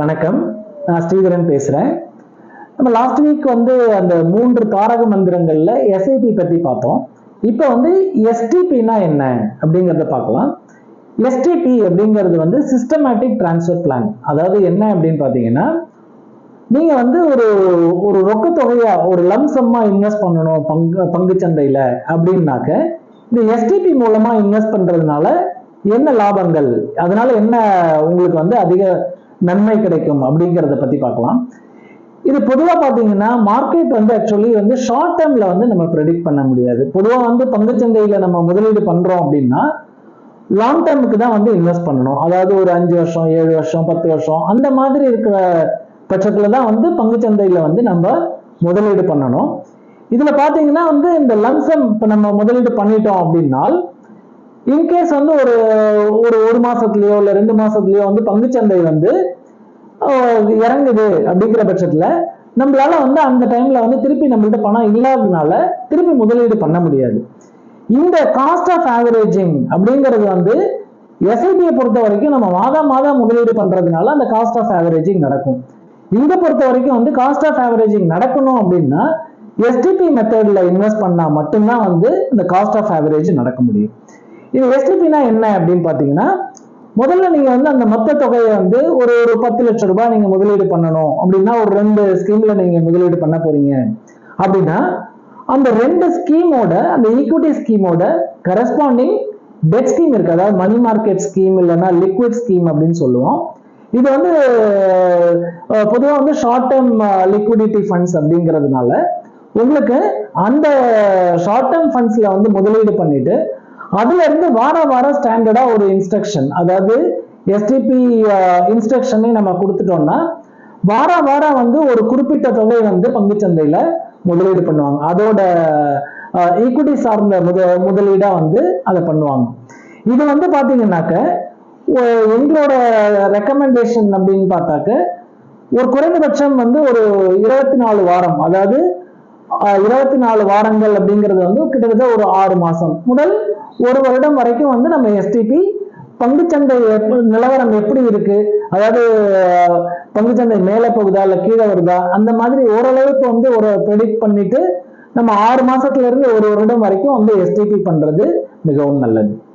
வணக்கம். நான் ஸ்ரீதரன் பேசுறேன். நம்ம லாஸ்ட் வீக் வந்து அந்த மூன்று தாரக மந்திரங்கள்ல எஸ்ஐபி பத்தி பார்த்தோம். இப்போ வந்து எஸ்டிபினா என்ன அப்படிங்கிறத பார்க்கலாம். எஸ்டிபி அப்படிங்கிறது வந்து சிஸ்டமேட்டிக் டிரான்ஸ்ஃபர் பிளான் அதாவது என்ன அப்படின்னு பார்த்தீங்கன்னா நீங்கள் வந்து ஒரு ஒரு ரொக்க தொகையா ஒரு லம்சம்மாக இன்வெஸ்ட் பண்ணணும் பங்கு பங்கு சந்தையில் அப்படின்னாக்க இந்த எஸ்டிபி மூலமாக இன்வெஸ்ட் பண்றதுனால என்ன லாபங்கள்? அதனால என்ன உங்களுக்கு வந்து அதிக நன்மை கிடைக்கும் அப்படிங்கிறத பத்தி பார்க்கலாம். இது பொதுவாக பார்த்தீங்கன்னா மார்க்கெட் வந்து ஆக்சுவலி வந்து ஷார்ட் டேர்மில் வந்து நம்ம ப்ரெடிக்ட் பண்ண முடியாது. பொதுவாக வந்து பங்குச்சந்தையில் நம்ம முதலீடு பண்றோம் அப்படின்னா லாங் டேர்முக்கு தான் வந்து இன்வெஸ்ட் பண்ணணும். அதாவது ஒரு அஞ்சு வருஷம் ஏழு வருஷம் பத்து வருஷம் அந்த மாதிரி இருக்கிற பட்சத்தில் தான் வந்து பங்குச்சந்தையில் வந்து நம்ம முதலீடு பண்ணணும். இதுல பாத்தீங்கன்னா வந்து இந்த லம்சம் இப்ப நம்ம முதலீடு பண்ணிட்டோம் அப்படின்னால் இன்கேஸ் வந்து ஒரு ஒரு ஒரு மாசத்துலயோ இல்ல ரெண்டு மாசத்துலயோ வந்து பங்குச்சந்தை வந்து இறங்குது அப்படிங்கிற பட்சத்துல நம்மளால வந்து அந்த டைம்ல வந்து திருப்பி நம்மள்ட்ட பணம் இல்லாததுனால திருப்பி முதலீடு பண்ண முடியாது. இந்த காஸ்ட் ஆஃப் ஆவரேஜிங் அப்படிங்கிறது வந்து எஸ்ஐபியை பொறுத்த வரைக்கும் நம்ம மாதம் மாதம் முதலீடு பண்றதுனால அந்த காஸ்ட் ஆஃப் ஆவரேஜிங் நடக்கும். இங்க பொறுத்த வரைக்கும் வந்து காஸ்ட் ஆஃப் ஆவரேஜிங் நடக்கணும் அப்படின்னா எஸ்டிபி மெத்தட்ல இன்வெஸ்ட் பண்ணா மட்டும்தான் வந்து இந்த காஸ்ட் ஆஃப் ஆவரேஜ் நடக்க முடியும். இது எஸ்டிபினா என்ன அப்படின்னு பார்த்தீங்கன்னா முதல்ல நீங்கள் வந்து அந்த மொத்த தொகையை வந்து ஒரு ஒரு பத்து லட்சம் ரூபாய் நீங்கள் முதலீடு பண்ணணும் அப்படின்னா ஒரு ரெண்டு ஸ்கீமில் நீங்கள் முதலீடு பண்ண போறீங்க. அப்படின்னா அந்த ரெண்டு ஸ்கீமோட அந்த ஈக்விட்டி ஸ்கீமோட கரஸ்பாண்டிங் டெட் ஸ்கீம் இருக்கு. அதாவது மணி மார்க்கெட் ஸ்கீம் இல்லைன்னா லிக்விட் ஸ்கீம் அப்படின்னு சொல்லுவோம். இது வந்து பொதுவாக வந்து ஷார்ட் டேர்ம் லிக்விடிட்டி ஃபண்ட்ஸ் அப்படிங்கிறதுனால உங்களுக்கு அந்த ஷார்ட் டேர்ம் ஃபண்ட்ஸில் வந்து முதலீடு பண்ணிட்டு அதுல இருந்து வார வாரம் ஸ்டாண்டர்டா ஒரு இன்ஸ்ட்ரக்ஷன் அதாவது எஸ்டிபி இன்ஸ்ட்ரக்ஷனே நம்ம கொடுத்துட்டோம்னா வார வாரம் வந்து ஒரு குறிப்பிட்ட தொகை வந்து பங்குச்சந்தையில முதலீடு பண்ணுவாங்க. அதோட ஈக்குவிட்டி சார்ந்த முத முதலீடா வந்து அதை பண்ணுவாங்க. இது வந்து பாத்தீங்கன்னாக்க எங்களோட ரெக்கமெண்டேஷன் அப்படின்னு பார்த்தாக்க ஒரு குறைந்தபட்சம் வந்து ஒரு இருபத்தி நாலு வாரம் அதாவது இருபத்தி நாலு வாரங்கள் அப்படிங்கிறது வந்து கிட்டத்தட்ட ஒரு ஆறு மாசம். முதல் ஒரு வருடம் வரைக்கும் வந்து நம்ம எஸ்டிபி பங்குச்சந்தை நிலவரம் எப்படி இருக்கு? அதாவது பங்குச்சந்தை மேலே போகுதா இல்ல கீழே வருதா? அந்த மாதிரி ஓரளவுக்கு வந்து ஒரு ப்ரெடிக்ட் பண்ணிட்டு நம்ம ஆறு மாசத்துல இருந்து ஒரு வருடம் வரைக்கும் வந்து எஸ்டிபி பண்றது மிகவும் நல்லது.